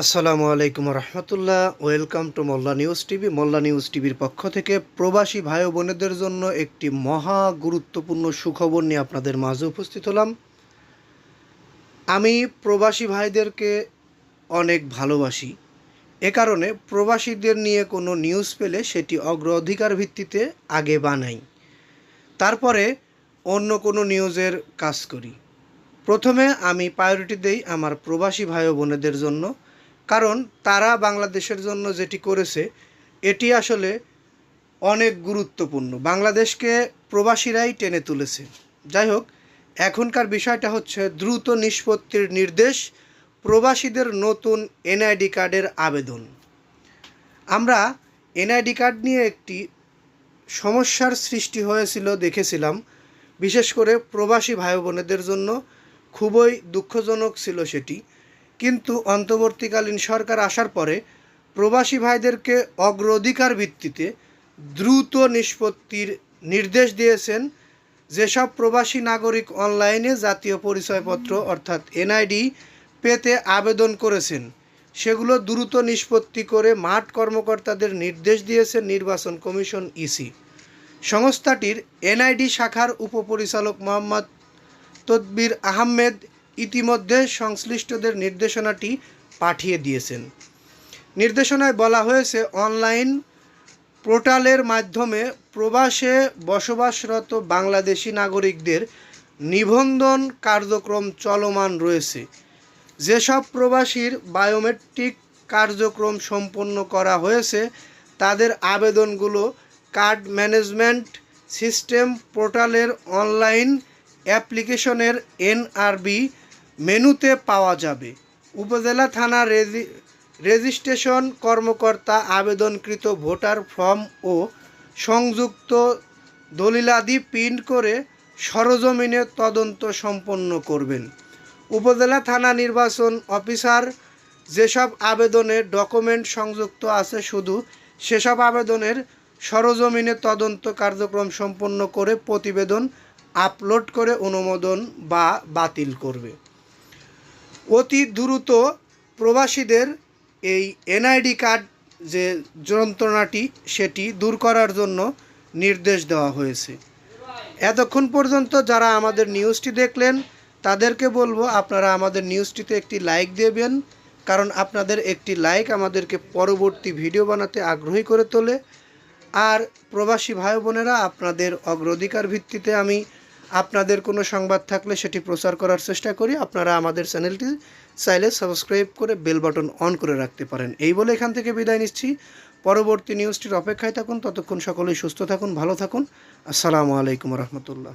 আসসালামু আলাইকুম রহমতুল্লাহ। Welcome to Molla news TV. Molla news টিভির পক্ষ থেকে প্রবাসী ভাই বোনেদের জন্য একটি মহা গুরুত্বপূর্ণ সুখবর নিয়ে আপনাদের মাঝে উপস্থিত হলাম। আমি প্রবাসী ভাইদেরকে অনেক ভালোবাসি। এ কারণে প্রবাসীদের নিয়ে কোনো নিউজ পেলে সেটি অগ্রাধিকার ভিত্তিতে আগে বানাই। তারপরে অন্য কোনো নিউজের কাজ করি। প্রথমে আমি প্রায়োরিটি দেই আমার প্রবাসী ভাই বোনেদের জন্য। কারণ তারা বাংলাদেশের জন্য যেটি করেছে, এটি আসলে অনেক গুরুত্বপূর্ণ। বাংলাদেশকে প্রবাসীরাই টেনে তুলেছে। যাই হোক, এখনকার বিষয়টা হচ্ছে দ্রুত নিষ্পত্তির নির্দেশ প্রবাসীদের নতুন এনআইডি কার্ডের আবেদন। আমরা এনআইডি কার্ড নিয়ে একটি সমস্যার সৃষ্টি হয়েছিল দেখেছিলাম। বিশেষ করে প্রবাসী ভাই বোনেদের জন্য খুবই দুঃখজনক ছিল সেটি। কিন্তু অন্তর্বর্তীকালীন সরকার আসার পরে প্রবাসী ভাইদেরকে অগ্রাধিকার ভিত্তিতে দ্রুত নিষ্পত্তির নির্দেশ দিয়েছেন যেসব প্রবাসী নাগরিক অনলাইনে জাতীয় পরিচয়পত্র অর্থাৎ এনআইডি পেতে আবেদন করেছেন। সেগুলো দ্রুত নিষ্পত্তি করে মাঠ কর্মকর্তাদের নির্দেশ দিয়েছে নির্বাচন কমিশন ইসি। সংস্থাটির এনআইডি শাখার উপপরিচালক মোহাম্মদ তদবির আহমেদ ইতিমধ্যে সংশ্লিষ্টদের নির্দেশনাটি পাঠিয়ে দিয়েছেন। নির্দেশনায় বলা হয়েছে, অনলাইন পোর্টালের মাধ্যমে প্রবাসে বসবাসরত বাংলাদেশি নাগরিকদের নিবন্ধন কার্যক্রম চলমান রয়েছে। যেসব প্রবাসীর বায়োমেট্রিক কার্যক্রম সম্পন্ন করা হয়েছে, তাদের আবেদনগুলো কার্ড ম্যানেজমেন্ট সিস্টেম পোর্টালের অনলাইন অ্যাপ্লিকেশনের এনআরবি মেনুতে পাওয়া যাবে। উপজেলা থানা রেজি, রেজিস্ট্রেশন কর্মকর্তা আবেদনকৃত ভোটার ফর্ম ও সংযুক্ত দলিলাদি প্রিন্ট করে সরজমিনে তদন্ত সম্পন্ন করবেন। উপজেলা থানা নির্বাচন অফিসার যেসব আবেদনের ডকুমেন্ট সংযুক্ত আছে শুধু সেসব আবেদনের সরজমিনে তদন্ত কার্যক্রম সম্পন্ন করে প্রতিবেদন আপলোড করে অনুমোদন বা বাতিল করবে। অতি দ্রুত প্রবাসীদের এই এনআইডি কার্ড যে যন্ত্রণাটি, সেটি দূর করার জন্য নির্দেশ দেওয়া হয়েছে। এতক্ষণ পর্যন্ত যারা আমাদের নিউজটি দেখলেন, তাদেরকে বলব আপনারা আমাদের নিউজটিতে একটি লাইক দেবেন, কারণ আপনাদের একটি লাইক আমাদেরকে পরবর্তী ভিডিও বানাতে আগ্রহী করে তোলে। আর প্রবাসী ভাই বোনেরা, আপনাদের অগ্রাধিকার ভিত্তিতে আমি আপনাদের কোনো সংবাদ থাকলে সেটি প্রচার করার চেষ্টা করি। আপনারা আমাদের চ্যানেলটি চাইলে সাবস্ক্রাইব করে বেল বাটন অন করে রাখতে পারেন। এই বলে এখান থেকে বিদায় নিচ্ছি। পরবর্তী নিউজটির অপেক্ষায় থাকুন। ততক্ষণ সকলেই সুস্থ থাকুন, ভালো থাকুন। আসসালামু আলাইকুম রহমতুল্লাহ।